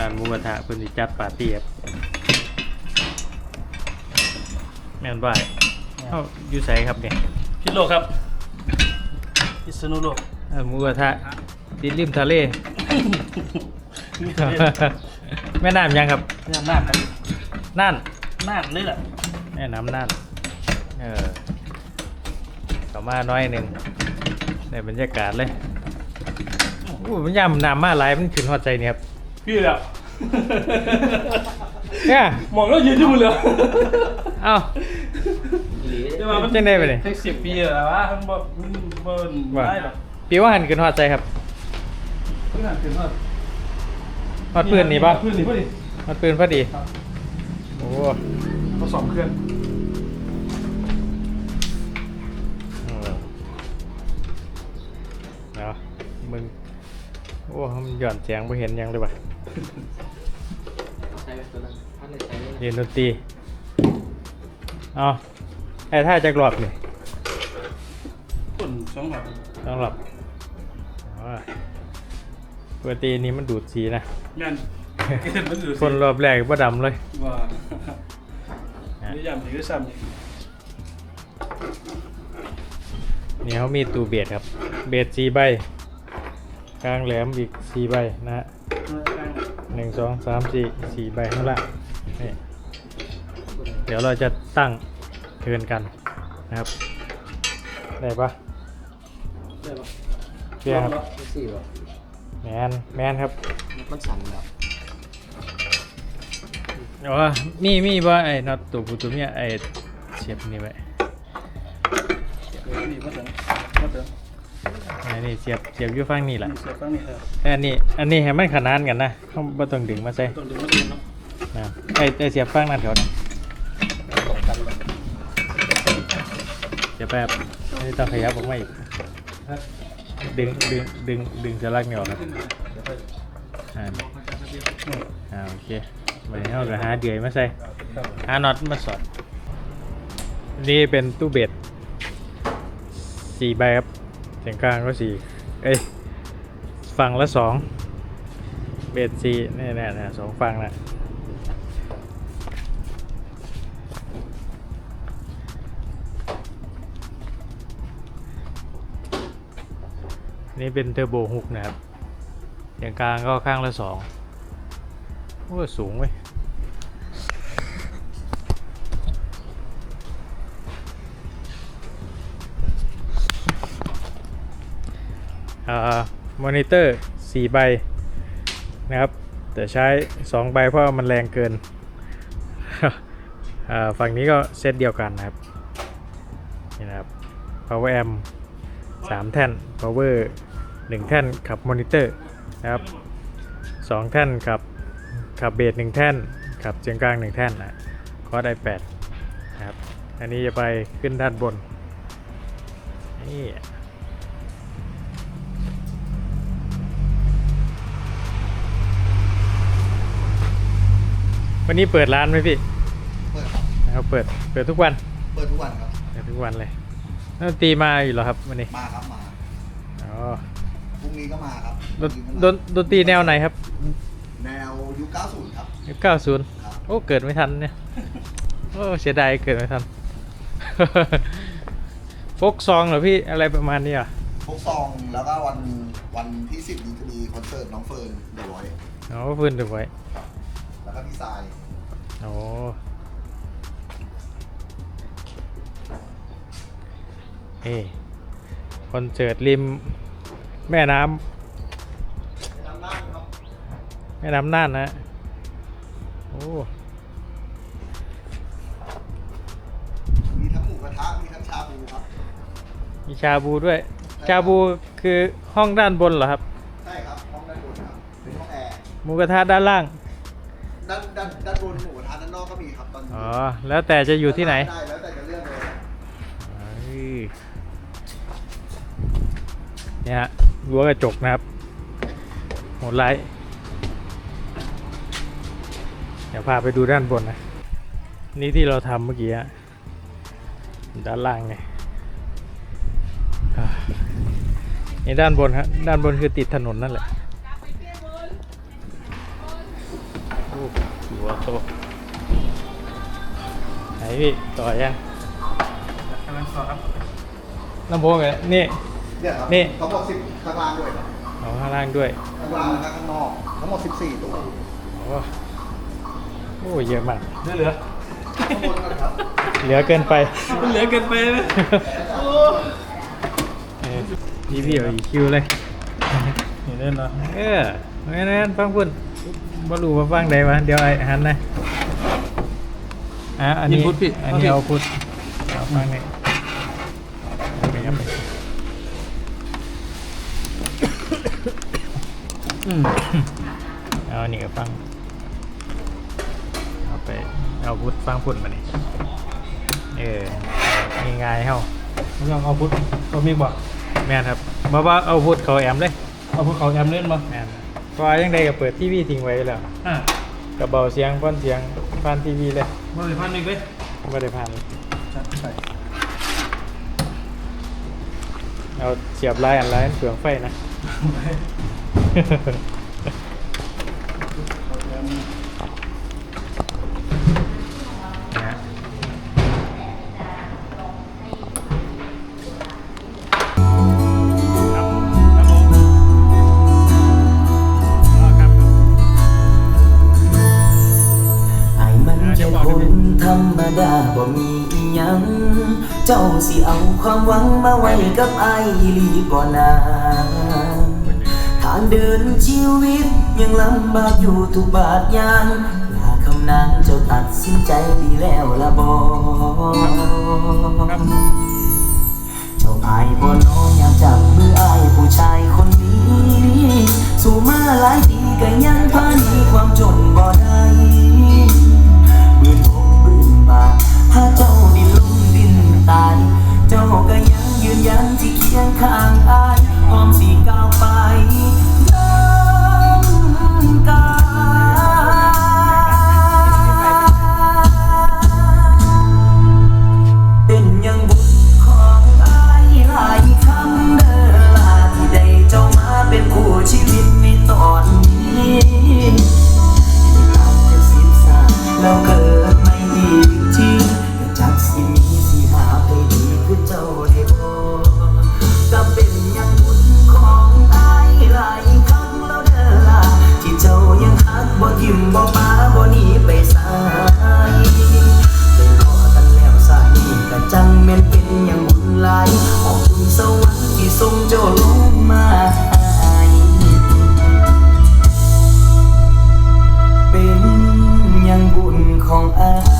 ร้านหมูกระทะเพิ่นสิจัดปาร์ตี้ครับแม่นบ่ายเอ้าอยู่ไสครับเนี่ยพิษโลกครับพิษณุโลกร้านหมูกระทะติดริมทะเล นี่คือแม่น้ำยังครับ เรื่องน่านครับน่านน่านนี่แหละแม่น้ำน่าน เออต่อมาน้อยหนึ่งในบรรยากาศเลยอู้มันยำน้ำมาหลายมันขึ้นหัวใจเนี่ยครับ พี่แหละเนี่ยมองแล้วยืนที่มือเลยเอ้าจะมามันจังได้ไปเนี่ยเทคสิบปีแล้ววะมันบ่มันบ่ว่าได้หรอกปีว่าหันขึ้นหัวใจครับเพื่อนถึงว่าหัดปืนนี่ปะปืนนี่ป่ะนี่หัดปืนพอดีครับโอ้ทดสอบเครื่องเออเนาะมึง โอ้มันหย่อนเสียงไม่เห็นหยังเลยว่ะ ใช้ตัวนั้นท่านเลยใช้เรียนดนตรีเอาไอ้ท่าจะกรอบนี่ต้นสองหลักต้องหลับอ๋อปกตินี้มันดูดสีนะแม่นเห็นมันอยู่คนรอบแรกว่าดำเลย ว่านี่ยำถือซ้ำอีกนี่เขามีตู้เบียดครับ เบียดสีใบ กลางแหลมอีกสีใบนะฮะหนึ่งสองสามสี่สี่ใบข้างล่างนี่เดี๋ยวเราจะตั้งเทิร์นกันนะครับ ได้ปะได้ปะเพียครับสี่วะแมนแมนครับ มันสั่นแบบอ๋อมีมีบ่ไอ้น็อตตัวผู้ตัวเมียไอ้เสียบนี่ไว้เดี๋ยวนี่มาถึงมาถึง อันนี้เสียบเสียบอยู่ฝั่งนี่แหละนี่เสียบฟังนี่เออแต่อันนี้อันนี้ให้มันขนานกันนะเขาบ่ต้องดึงมาใส่ต้องดึงมาดึงเนาะนะไอ้ไอ้เสียบฝั่งนั่นเขานะตกกันแบบเดี๋ยวแป๊บอันนี้ต้องขยับออกมาอีกดึงดึงดึงดึงสลักนี่ออกครับอ่าอ่าโอเคไปเอาก็หาเดือยมาใส่ครับหาน็อตมาสอดนี่เป็นตู้เบ็ดสี่ใบครับ เสียงกลางก็สี่เอ้ยฝั่งละสองเบ็ดสี่แน่ๆนะสองฝั่งนะนี่เป็นเทอร์โบฮุกนะครับเสียงกลางก็ข้างละสองโอ้สูงเว้ย มอนิเตอร์4ใบนะครับแต่ใช้ 2 ใบเพราะมันแรงเกิน ฝั่งนี้ก็เซตเดียวกันนะครับ นี่นะครับ power amp 3 แท่น power 1 แท่นขับมอนิเตอร์นะครับ 2 แท่นขับขับเบส1แท่นขับเสียงกลาง 1 แท่นนะคอร์ด i8 นะครับ อันนี้จะไปขึ้นด้านบนนี่ วันนี้เปิดร้านไหมพี่เปิดครับนะครับเปิดเปิดทุกวันเปิดทุกวันครับเปิดทุกวันเลยดนตรีมาอยู่เหรอครับวันนี้มาครับมาอ๋อพรุ่งนี้ก็มาครับดนดนดนตรีแนวไหนครับ แนวยุค90ครับยุคเก้าศูนย์ครับโอ้เกิดไม่ทันเนี่ยโอ้เสียดายเกิดไม่ทันฟกซองเหรอพี่อะไรประมาณนี้อะพกซองแล้วก็วันวันที่10นี้จะมีคอนเสิร์ตน้องเฟิร์นเดอะไวท์อ๋อพื้นถูกไว้ แล้วก็พี่ทรายโอ้เอ้คอนเสิร์ตริมแม่น้ำไปทำหน้าครับแม่น้ำน่านนะโอ้มีทั้งหมูกระทะมีทั้งชาบูครับมีชาบูด้วย ชาบูคือห้องด้านบนเหรอครับ ใช่ครับห้องด้านบนครับเป็นห้องแอร์หมูกระทะด้านล่าง ระทะด้านนอกก็มีครับตอนนี้อ๋อแล้วแต่จะอยู่ที่ไหนได้แล้วแต่จะเลือกเลยเอ้ยเนี่ยฮะรั้วกระจกนะครับโหดไลท์เดี๋ยวพาไปดูด้านบนนะ นี่ที่เราทำเมื่อกี้อะด้านล่างไงอ่านี่ด้านบนครับด้านบนคือติดถนนนั่นแหละโตไหน พี่ต่อยังกำลังสอบครับลำโพงเหรอนี่ เนี่ยครับนี่ ทั้งหมดสิบข้างล่างด้วยครับเอาข้างล่างด้วยข้างล่างและข้างนอกทั้งหมดสิบสี่ตัวโอ้โอ้เยอะมาก เหลือเหลือข้างบนนะครับเหลือเกินไปเหลือเกินไปไหมเออพี่พี่เอาอีกคิวเลยเห็นเล่นเนาะเอองั้นงั้นฟังพุ่นบ่รู้ว่าฟังใดวะเดี๋ยวไอ้หันนะ อะอันนี้พุทธพี่อันนี้เอาพุทธเอาฟังนี่เอาไปครับอืมเอาอันนี้ก็ฟังเอาไปเอาพุทธฟังพุ่นมานี่เออง่ายๆเฮาไม่ต้องเอาพุทธเอามีบ่แม่นครับบ่ว่าเอาพุทธเขาแอมเลยเอาพุทธเขาแอมเล่นบ่แม่นเพราะว่ายังไดก็เปิดทีวีทิ้งไว้แล้วอะ กระเบาเสียงฟันเสียง ฟันทีวีเลยบริพันธ์หนึ่งเลยไม่ได้พันจัดไปเอาเสียบลายอันลายอันเปลืองไฟนะ เจ้าสิเอาความหวังมาไว้กับไอ้ายอีหลีบ่นาทางเดินชีวิตยังลำบากอยู่ทุกบาทยางลาคำนางเจ้าตัดสินใจดีแล้วละบ่ครับเจ้าอายบ่น้องอยากจับมืออายผู้ชายคนนี้ สู่มาหลายปีก็ยังพาหนีความจน วรรค์ที่ทรงเจ้าลงมาให้เป็นยังบุญของอา